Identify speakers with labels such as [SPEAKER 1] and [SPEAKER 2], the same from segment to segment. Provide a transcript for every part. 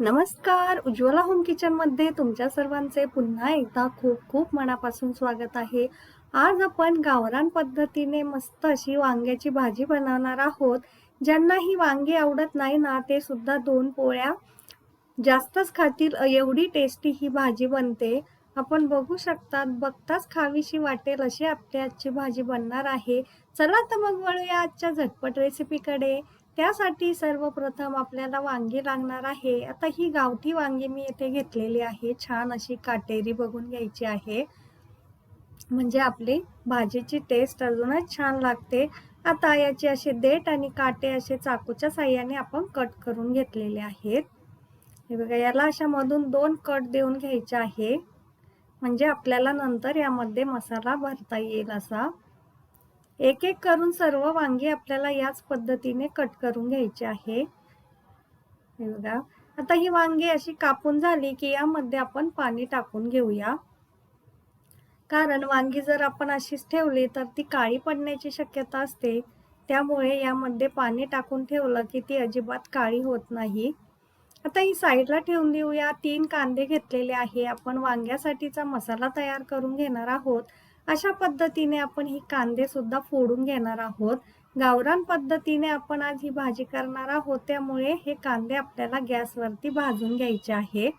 [SPEAKER 1] नमस्कार. उज्ज्वला होम किचनमध्ये तुमच्या सर्वांचे पुन्हा एकदा खूप खूप मनापासून स्वागत आहे. आज आपण गावरान पद्धतीने मस्त अशी वांग्याची भाजी बनवणार आहोत. ज्यांना ही वांगी आवडत नाही ना ते सुद्धा दोन पोळ्या जास्तच खातील. एवढी टेस्टी ही भाजी बनते. आपण बघू शकतात बघताच खावीशी वाटेल अशी आपली आजची भाजी बनणार आहे. चला तर मग वळूया आजच्या झटपट रेसिपीकडे त्यासाठी सर्वप्रथम आपल्याला वांगी लागणार आहे. आता ही गावठी वांगी मी येथे घेतलेली आहे. छान अशी काटेरी बघून घ्यायची आहे. म्हणजे आपली भाजीची टेस्ट अजूनच छान लागते. आता याचे असे देठ आणि काटे असे चाकूच्या साह्याने आपण कट करून घेतलेले आहेत. हे बघा याला अशा मधून दोन कट देऊन घ्यायचे आहे. म्हणजे आपल्याला नंतर यामध्ये मसाला भरता येईल असा. एक एक करून सर्व वांगी आपल्याला याच पद्धतीने कट करून घ्यायचे आहे. हे बघा. आता ही वांगी अशी कापून झाली की यामध्ये आपण पाणी टाकून घेऊया. कारण वांगी जर आपण अशीच ठेवली तर ती काळी पडण्याची शक्यता असते. त्यामुळे यामध्ये पाणी टाकून ठेवलं की ती अजिबात काळी होत नाही. आता ही साईडला ठेवून देऊया. तीन कांदे घेतलेले आहे. आपण वांग्यासाठीचा मसाला तयार करून घेणार आहोत. अशा पद्धतीने आपण ही कांदे सुद्धा फोडून घेणार आहोत. गावरान पद्धतीने आपण आज ही भाजी करणार आहोत. त्यामुळे हे कांदे आपल्याला गॅसवरती भाजून घ्यायचे आहे.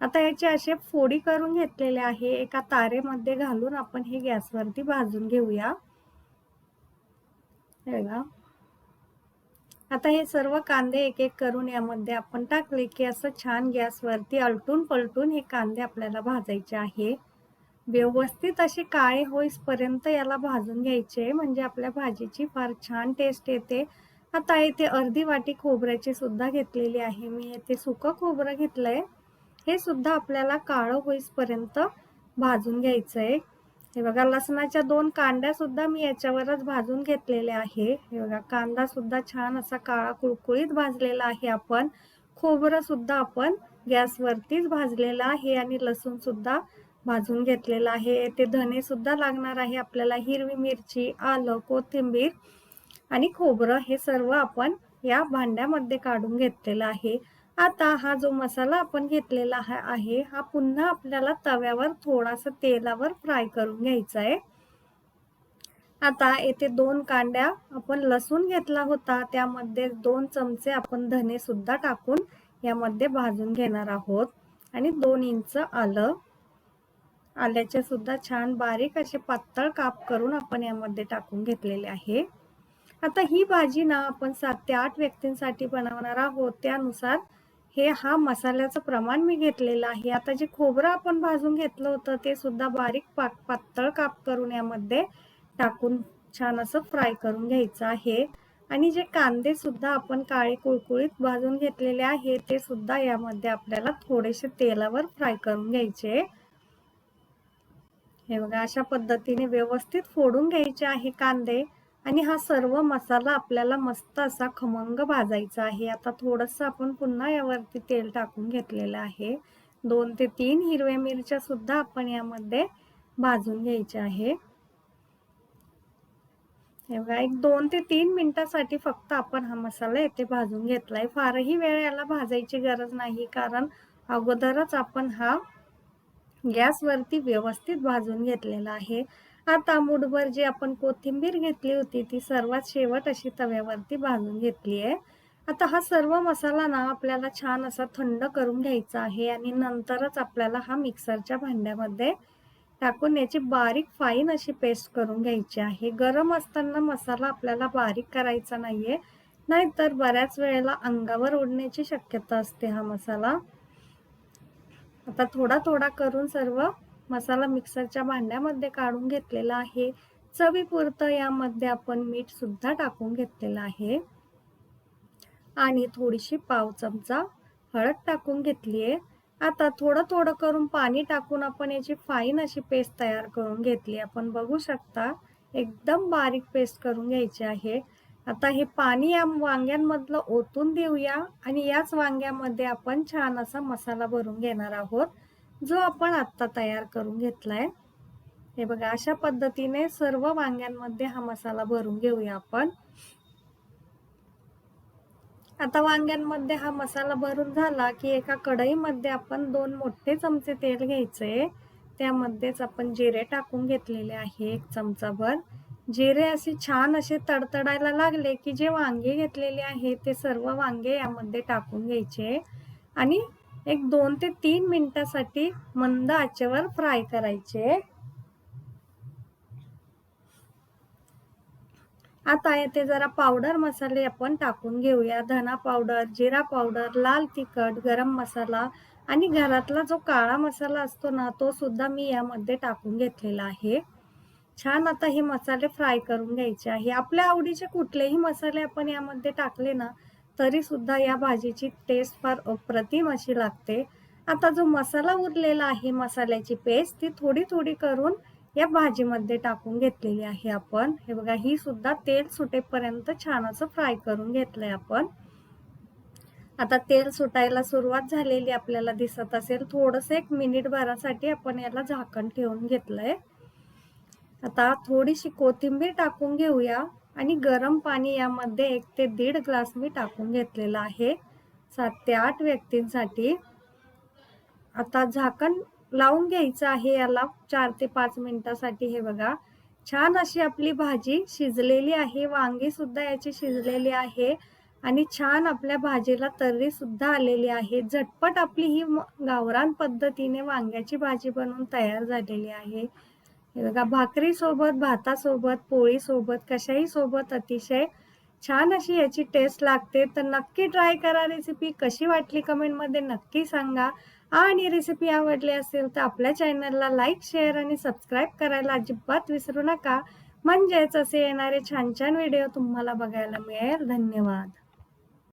[SPEAKER 1] आता याचे असे फोडी करून घेतलेले आहे. एका तारेमध्ये घालून आपण हे गॅसवरती भाजून घेऊया. आता हे सर्व कांदे एक एक करून यामध्ये आपण टाकले की असं छान गॅसवरती अलटून पलटून हे कांदे आपल्याला भाजायचे आहे. व्यवस्थित असे काळे होईपर्यंत याला भाजून घ्यायचे. म्हणजे आपल्या भाजीची फार छान टेस्ट येते. आता इथे अर्धी वाटी खोबऱ्याची सुद्धा घेतलेली आहे. मी येथे सुकं खोबरं घेतलंय. हे सुद्धा आपल्याला काळं होईपर्यंत भाजून घ्यायचंय. हे बघा लसणाच्या दोन कांड्या सुद्धा मी याच्यावरच भाजून घेतलेल्या आहे. हे बघा कांदा सुद्धा छान असा काळा कुळकुळीत भाजलेला आहे आपण. खोबरं सुद्धा आपण गॅसवरतीच भाजलेलं आहे आणि लसूण सुद्धा भाजून घेतलेलं आहे. येथे धने सुद्धा लागणार आहे आपल्याला. हिरवी मिरची आलं कोथिंबीर आणि खोबरं हे सर्व आपण या भांड्यामध्ये काढून घेतलेलं आहे. आता हा जो मसाला आपण घेतलेला आहे हा पुन्हा आपल्याला तव्यावर थोडासा तेलावर फ्राय करून घ्यायचा आहे. आता येथे दोन कांड्या आपण लसूण घेतला होता. त्यामध्ये दोन चमचे आपण धने सुद्धा टाकून यामध्ये भाजून घेणार आहोत. आणि दोन इंच आलं आल्याचे सुद्धा छान बारीक असे पातळ काप करून आपण यामध्ये टाकून घेतलेले आहे. आता ही भाजी ना आपण सात ते आठ व्यक्तींसाठी बनवणार आहोत. त्यानुसार हे हा मसाल्याचं प्रमाण मी घेतलेलं आहे. आता जे खोबरं आपण भाजून घेतलं होतं ते सुद्धा बारीक पाक पातळ काप करून यामध्ये टाकून छान असं फ्राय करून घ्यायचं आहे. आणि जे कांदे सुद्धा आपण काळे कुळकुळीत भाजून घेतलेले आहे ते सुद्धा यामध्ये आपल्याला थोडेसे तेलावर फ्राय करून घ्यायचे. हे बघा अशा पद्धतीने व्यवस्थित फोडून घ्यायचे आहे कांदे. आणि हा सर्व मसाला आपल्याला मस्त असा खमंग भाजायचा आहे. आता थोडंसं आपण पुन्हा यावरती तेल टाकून घेतलेलं आहे. दोन ते तीन हिरव्या मिरच्या सुद्धा आपण यामध्ये भाजून घ्यायच्या आहे. हे बघा एक दोन ते तीन मिनिटासाठी फक्त आपण हा मसाला येथे भाजून घेतलाय. फारही वेळ याला भाजायची गरज नाही कारण अगोदरच आपण हा गॅसवरती व्यवस्थित भाजून घेतलेला आहे. आता मुठभर जी आपण कोथिंबीर घेतली होती ती सर्वात शेवट अशी तव्यावरती भाजून घेतली आहे. आता हा सर्व मसाला ना आपल्याला छान असा थंड करून घ्यायचा आहे आणि नंतरच आपल्याला हा मिक्सरच्या भांड्यामध्ये टाकून याची बारीक फाईन अशी पेस्ट करून घ्यायची आहे. गरम असताना मसाला आपल्याला बारीक करायचा नाहीये. नाहीतर बऱ्याच वेळेला अंगावर उडण्याची शक्यता असते हा मसाला. आता थोडा थोडा करून सर्व मसाला मिक्सरच्या भांड्यामध्ये काढून घेतलेला आहे. चवीपुरतं यामध्ये आपण मीठ सुद्धा टाकून घेतलेलं आहे. आणि थोडीशी पाव चमचा हळद टाकून घेतली आहे. आता थोडं थोडं करून पाणी टाकून आपण याची फाईन अशी पेस्ट तयार करून घेतली आपण बघू शकता एकदम बारीक पेस्ट करून घ्यायची आहे. आता हे पाणी या वांग्यांमधलं ओतून देऊया आणि याच वांग्यामध्ये आपण छान असा मसाला भरून घेणार आहोत जो आपण आत्ता तयार करून घेतलाय. हे बघा अशा पद्धतीने सर्व वांग्यांमध्ये हा मसाला भरून घेऊया आपण. आता वांग्यांमध्ये हा मसाला भरून झाला की एका कढईमध्ये आपण दोन मोठे चमचे तेल घ्यायचे. त्यामध्येच आपण जिरे टाकून घेतलेले आहे एक चमचाभर. जिरे असे छान असे तडतडायला लागले की जे वांगे घेतलेले आहे ते सर्व वांगे यामध्ये टाकून घ्यायचे. आणि एक दोन ते तीन मिनिटासाठी मंद आचेवर फ्राय करायचे. आता येथे जरा पावडर मसाले आपण टाकून घेऊया. धना पावडर जिरा पावडर लाल तिखट गरम मसाला आणि घरातला जो काळा मसाला असतो ना तो सुद्धा मी यामध्ये टाकून घेतलेला आहे. छान आता हे मसाले फ्राय करून घ्यायचे आहे. आपल्या आवडीचे कुठलेही मसाले आपण यामध्ये टाकले ना तरी सुद्धा या भाजीची टेस्ट फार अप्रतिम अशी लागते. आता जो मसाला उरलेला आहे मसाल्याची पेस्ट ती थोडी थोडी करून या भाजीमध्ये टाकून घेतलेली आहे आपण. हे बघा ही सुद्धा तेल सुटेपर्यंत छान असं फ्राय करून घेतलंय आपण. आता तेल सुटायला सुरुवात झालेली आपल्याला दिसत असेल. थोडस एक मिनिट भरासाठी आपण याला झाकण ठेवून घेतलंय. आता थोडीशी कोथिंबीर टाकून घेऊया आणि गरम पाणी यामध्ये एक ते दीड ग्लास मी टाकून घेतलेला आहे. सात ते आठ व्यक्तींसाठी. आता झाकण लावून घ्यायचं आहे याला चार ते पाच मिनिटासाठी. हे बघा छान अशी आपली भाजी शिजलेली आहे. वांगी सुद्धा याची शिजलेली आहे आणि छान आपल्या भाजीला तर्री सुद्धा आलेली आहे. झटपट आपली ही गावरान पद्धतीने वांग्याची भाजी बनवून तयार झालेली आहे. हे बघा भाकरी सोबत भातासोबत पोळी सोबत कशाही सोबत अतिशय छान अशी याची टेस्ट लागते. तर नक्की ट्राय करा रेसिपी कशी वाटली कमेंटमध्ये नक्की सांगा. आणि रेसिपी आवडली असेल तर आपल्या चॅनलला लाईक शेअर आणि सबस्क्राईब करायला अजिबात विसरू नका. म्हणजेच असे येणारे छान छान व्हिडिओ तुम्हाला बघायला मिळेल. धन्यवाद.